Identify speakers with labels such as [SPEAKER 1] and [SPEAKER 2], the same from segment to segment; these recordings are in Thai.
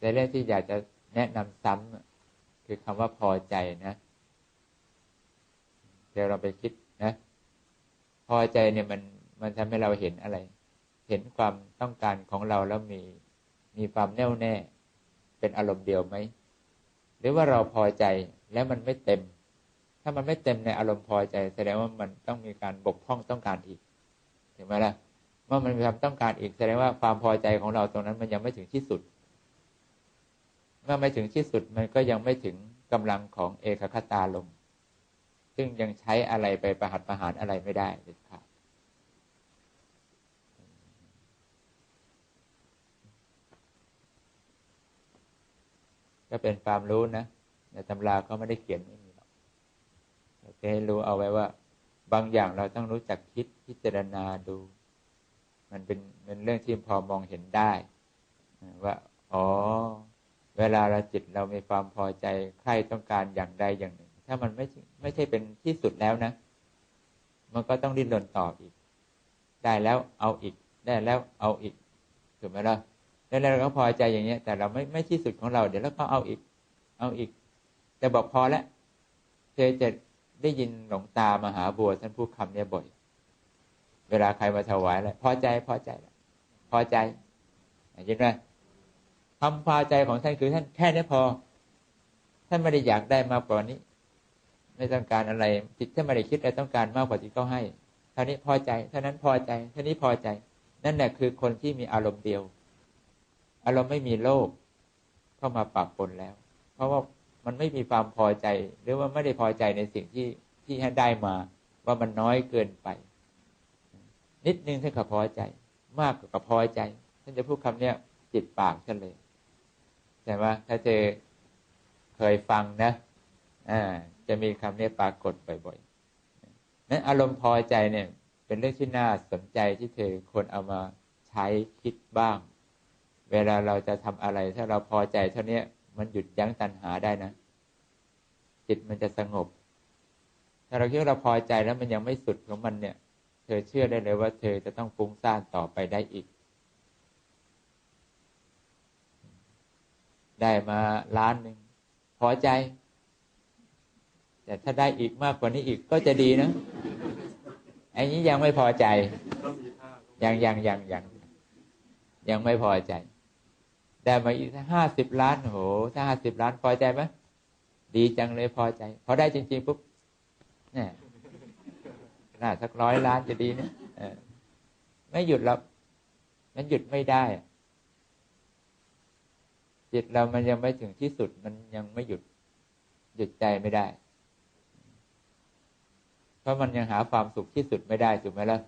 [SPEAKER 1] แต่เรื่องที่อยากจะแนะนำซ้ำคือคำว่าพอใจนะ เดี๋ยวเราไปคิดนะ พอใจเนี่ยมันมันทำให้เราเห็นอะไร เห็นความต้องการของเราแล้วมีมีความแน่วแน่ เป็นอารมณ์เดียวไหม หรือว่าเราพอใจแล้วมันไม่เต็ม ถ้ามันไม่เต็มในอารมณ์พอใจ แสดงว่ามันต้องมีการบกพร่องต้องการอีกเห็นไหมล่ะเมื่อมันมีความต้องการอีกแสดงว่าความพอใจของเราตรงนั้นมันยังไม่ถึงที่สุด เมื่อไม่ถึงที่สุดมันก็ยังไม่ถึงกำลังของเอกคตาลม ซึ่งยังใช้อะไรไปประหัตประหารอะไรไม่ได้เด็ดขาดก็เป็นความรู้นะในตำราก็ไม่ได้เขียนไม่มีหรอกแต่ให้รู้เอาไว้ว่า บางอย่างเราต้องรู้จักคิดพิจารณาดู มันเป็นเป็นเรื่องที่พอมองเห็นได้ ว่า อ๋อ เวลาเราจิตเรามีความพอใจใครต้องการอย่างใดอย่างหนึ่ง ถ้ามันไม่ไม่ใช่เป็นที่สุดแล้วนะ มันก็ต้องดิ้นรนต่ออีก ได้แล้วเอาอีก ได้แล้วเอาอีกถูกไหมล่ะแล้วเราก็พอใจอย่างเนี้ย แต่เราไม่ไม่ที่สุดของเรา เดี๋ยวเราก็เอาอีก เอาอีก แต่บอกพอแล้วเคยจะได้ยินหลวงตามหาบัวท่านพูดคำเนี้ยบ่อย เวลาใครมาถวายอะไรพอใจพอใจแล้วพอใจเห็นไหม คำพอใจของท่านคือท่านแค่นี้พอ ท่านไม่ได้อยากได้มากกว่านี้ ไม่ต้องการอะไรจิตท่านไม่ได้คิดอะไรต้องการมากกว่าที่เขาให้เท่านี้พอใจเท่านั้นพอใจเท่านี้พอใจ นั่นแหละคือคนที่มีอารมณ์เดียว อารมณ์ไม่มีโลภเข้ามาปรับปนแล้ว เพราะว่ามันไม่มีความพอใจ หรือว่าไม่ได้พอใจในสิ่งที่ที่ให้ได้มา ว่ามันน้อยเกินไป นิดนึงท่านก็พอใจ มากก็พอใจ ท่านจะพูดคำเนี้ยจิตปากท่านเลย ช่ไหมถ้าเจอเคยฟังนะอ่าจะมีคำนี้ปรากฏบ่อยๆนั้นอารมณ์พอใจเนี่ย เป็นเรื่องที่น่าสนใจที่เธอควรเอามาใช้คิดบ้าง เวลาเราจะทำอะไร ถ้าเราพอใจเท่านี้มันหยุดยั้งตัณหาได้นะ จิตมันจะสงบ ถ้าเราคิดว่าเราพอใจแล้วมันยังไม่สุดของมันเนี่ย เธอเชื่อได้เลยว่า เธอจะต้องฟุ้งซ่านต่อไปได้อีก ได้มาล้านหนึ่งพอใจ แต่ถ้าได้อีกมากกว่านี้อีกก็จะดีนะไอ้นี้ยังไม่พอใจ ยังยังยังยังยังไม่พอใจ ได้มาอีกห้าสิบล้านโหถ้าห้าสิบล้านพอใจไหมดีจังเลยพอใจ พอได้จริงๆปุ๊บเนี่ยน่าสักร้อยล้านจะดีนะไม่หยุดแล้วมันหยุดไม่ได้ จิตเรามันยังไม่ถึงที่สุด มันยังไม่หยุดหยุดใจไม่ได้ เพราะมันยังหาความสุขที่สุดไม่ได้ถูกไหมล่ะ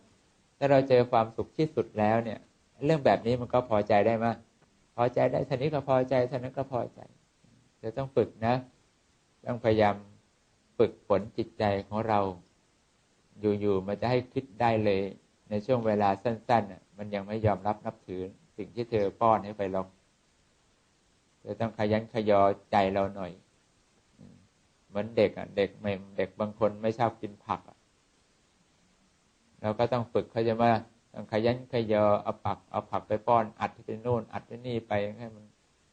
[SPEAKER 1] ถ้าเราเจอความสุขที่สุดแล้วเนี่ย เรื่องแบบนี้มันก็พอใจได้ไหมพอใจได้ท่านี้ก็พอใจท่านั้นก็พอใจจะต้องฝึกนะต้องพยายามฝึกฝนจิตใจของเรา อยู่ๆมันจะให้คิดได้เลย ในช่วงเวลาสั้นๆมันยังไม่ยอมรับนับถือสิ่งที่เธอป้อนให้ไปหรอก เธอต้องขยันขยอใจเราหน่อยเหมือนเด็กอะ เด็กไม่เด็กบางคนไม่ชอบกินผักอะเราก็ต้องฝึกเขาจะมาขยันขยอเอาผักเอาผักไปป้อน อัดที่โน่นอัดที่นี่ไปให้มัน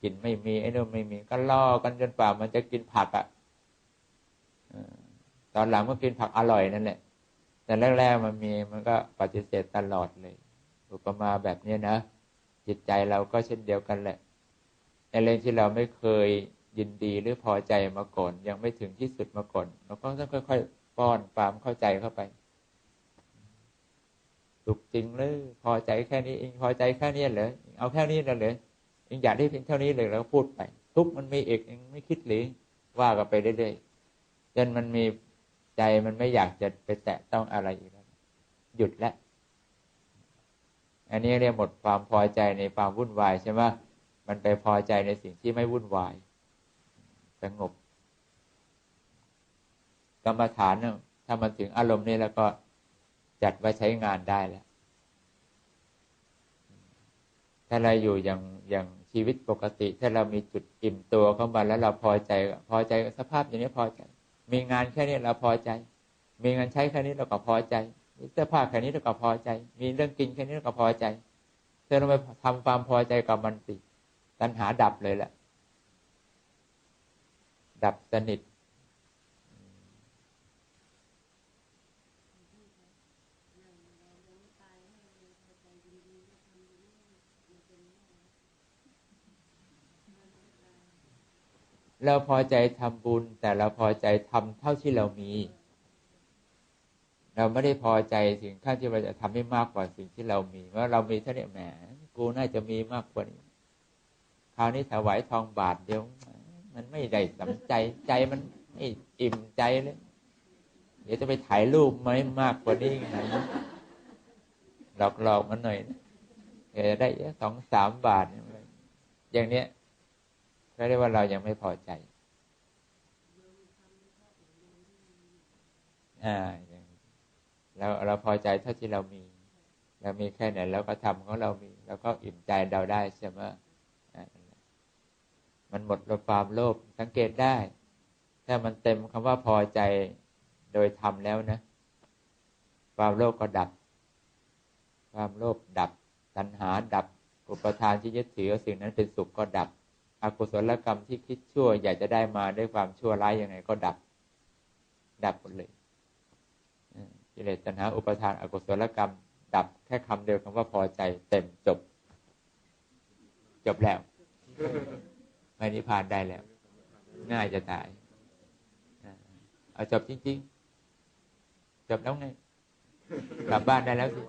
[SPEAKER 1] กินไม่มีไอ้นู่นไม่มีก็ล่อกันจนป่ามันจะกินผักอะตอนหลังมันกินผักอร่อยนั่นแหละ แต่แรกๆมันมีมันก็ปฏิเสธตลอดเลย อุปมาแบบนี้นะจิตใจเราก็เช่นเดียวกันแหละ ในเรื่องที่เราไม่เคยยินดีหรือพอใจมาก่อน ยังไม่ถึงที่สุดมาก่อนเราก็ต้องค่อยๆป้อนความเข้าใจเข้าไปสุขจริงเลยพอใจแค่นี้เองพอใจแค่นี้เหรอเอาแค่นี้เลยเหรอเองอยากได้เพียงเท่านี้เลยแล้วพูดไป ทุกมันมีเอกเองไม่คิดหรือว่ากันไปเรื่อยๆจนมันมีใจมันไม่อยากจะไปแตะต้องอะไรอีกแล้วหยุดแล้วอันนี้เรียกหมดความพอใจในความวุ่นวายใช่ไหม มันไปพอใจในสิ่งที่ไม่วุ่นวายสงบกรรมฐานถ้ามันถึงอารมณ์นี้แล้วก็จัดไว้ใช้งานได้แล้ว ถ้าเราอยู่อย่างอย่างชีวิตปกติ ถ้าเรามีจุดอิ่มตัวเข้ามาแล้วเราพอใจ พอใจสภาพอย่างนี้พอใจ มีงานแค่นี้เราพอใจ มีเงินใช้แค่นี้เราก็พอใจมีเสื้อผ้าแค่นี้เราก็พอใจ มีเรื่องกินแค่นี้เราก็พอใจเธอเราไปทำความพอใจกับมันสิ ตัณหาดับเลยแหละ ดับสนิทเราพอใจทำบุญ แต่เราพอใจทำเท่าที่เรามี เราไม่ได้พอใจถึงขั้นที่เราจะทำให้มากกว่าสิ่งที่เรามีว่าเรามีเท่านี้แหมกูน่าจะมีมากกว่านี้ ราวนี้ถวายทองบาทเดียว มันไม่ได้สำใจใจมันไม่อิ่มใจเลยเดี๋ยวจะไปถ่ายรูปไหมมากกว่านี้ไงหลอกหลอกมันหน่อยเดี๋ยวจะได้สองสามบาทอย่างเนี้ยก็เรียกว่าเรายังไม่พอใจอ่าอย่างเราเราพอใจเท่าที่เรามี เรามีแค่ไหนเราก็ทำของเรามีเราก็อิ่มใจเราได้ใช่ไหม มันหมดความโลภสังเกตได้ถ้ามันเต็มคำว่าพอใจโดยทำแล้วนะ ความโลภก็ดับ ความโลภดับ ตัณหาดับ อุปทานที่ยึดถือสิ่งนั้นเป็นสุขก็ดับอกุศลกรรมที่คิดชั่ว อยากจะได้มาด้วยความชั่วร้ายยังไงก็ดับ ดับหมดเลยกิเลสตัณหาอุปทานอกุศลกรรม ดับแค่คำเดียวคำว่าพอใจเต็มจบ จบแล้ว ไม่นิพพานได้แล้ว ง่ายจะตายเอาจบจริง ๆ จบแล้วไงกลับบ้านได้แล้วสิ